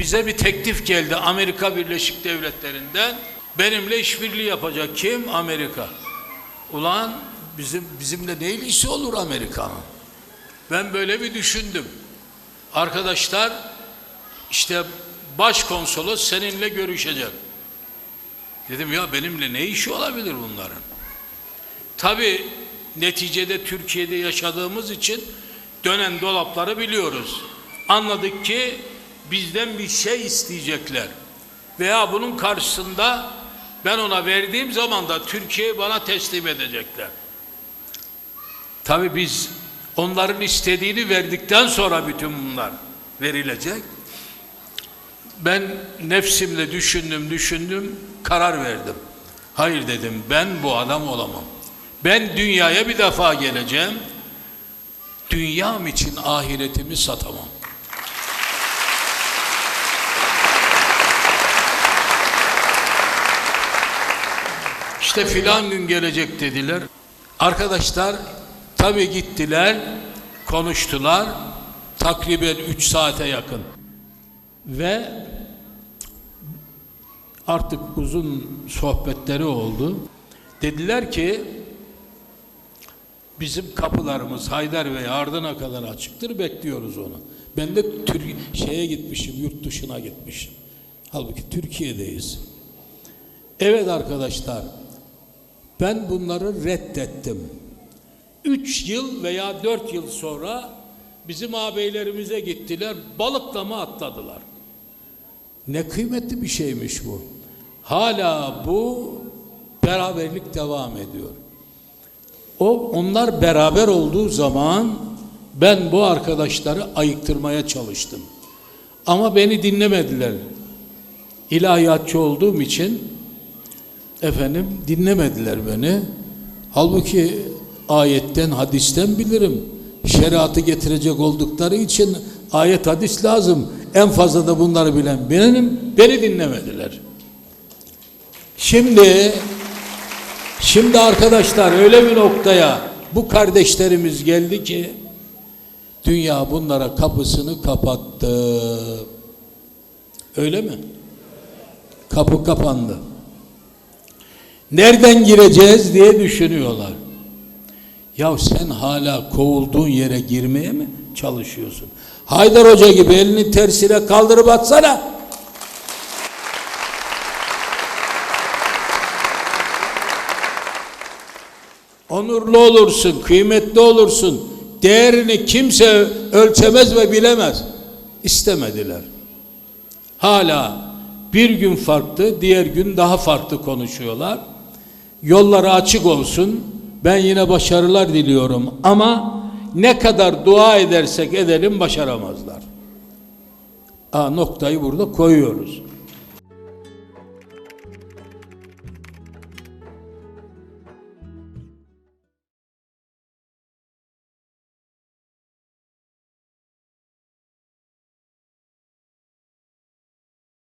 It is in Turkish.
bize bir teklif geldi Amerika Birleşik Devletleri'nden. Benimle işbirliği yapacak kim? Amerika. Ulan bizim bizimle ne ilgisi olur Amerika'nın? Ben böyle bir düşündüm. Arkadaşlar işte başkonsolos seninle görüşecek. Dedim ya benimle ne işi olabilir bunların? Tabi neticede Türkiye'de yaşadığımız için dönen dolapları biliyoruz. Anladık ki bizden bir şey isteyecekler. Veya bunun karşısında ben ona verdiğim zaman da Türkiye'yi bana teslim edecekler. Tabi biz onların istediğini verdikten sonra bütün bunlar verilecek. Ben nefsimle düşündüm düşündüm karar verdim. Hayır dedim ben bu adam olamam. Ben dünyaya bir defa geleceğim. Dünyam için ahiretimi satamam. İşte filan gün gelecek dediler. Arkadaşlar tabi gittiler, konuştular. Takriben 3 saate yakın. Ve artık uzun sohbetleri oldu. Dediler ki bizim kapılarımız Haydar ve Ardın'a kadar açıktır bekliyoruz onu. Ben de Tür şeye gitmişim, yurt dışına gitmişim. Halbuki Türkiye'deyiz. Evet arkadaşlar, ben bunları reddettim. Üç yıl veya dört yıl sonra bizim ağabeylerimize gittiler, balıklama atladılar. Ne kıymetli bir şeymiş bu. Hala bu beraberlik devam ediyor. O onlar beraber olduğu zaman ben bu arkadaşları ayıktırmaya çalıştım. Ama beni dinlemediler. İlahiyatçı olduğum için efendim dinlemediler beni. Halbuki ayetten, hadisten bilirim. Şeriatı getirecek oldukları için ayet hadis lazım. En fazla da bunları bilen benim. Beni dinlemediler. Şimdi şimdi arkadaşlar öyle bir noktaya bu kardeşlerimiz geldi ki dünya bunlara kapısını kapattı. Öyle mi? Kapı kapandı. Nereden gireceğiz diye düşünüyorlar. Ya sen hala kovulduğun yere girmeye mi çalışıyorsun? Haydar Hoca gibi elini tersine kaldırıp atsana. Onurlu olursun, kıymetli olursun. Değerini kimse ölçemez ve bilemez. İstemediler. Hala bir gün farklı, diğer gün daha farklı konuşuyorlar. Yolları açık olsun. Ben yine başarılar diliyorum ama ne kadar dua edersek edelim başaramazlar. Aa, noktayı burada koyuyoruz.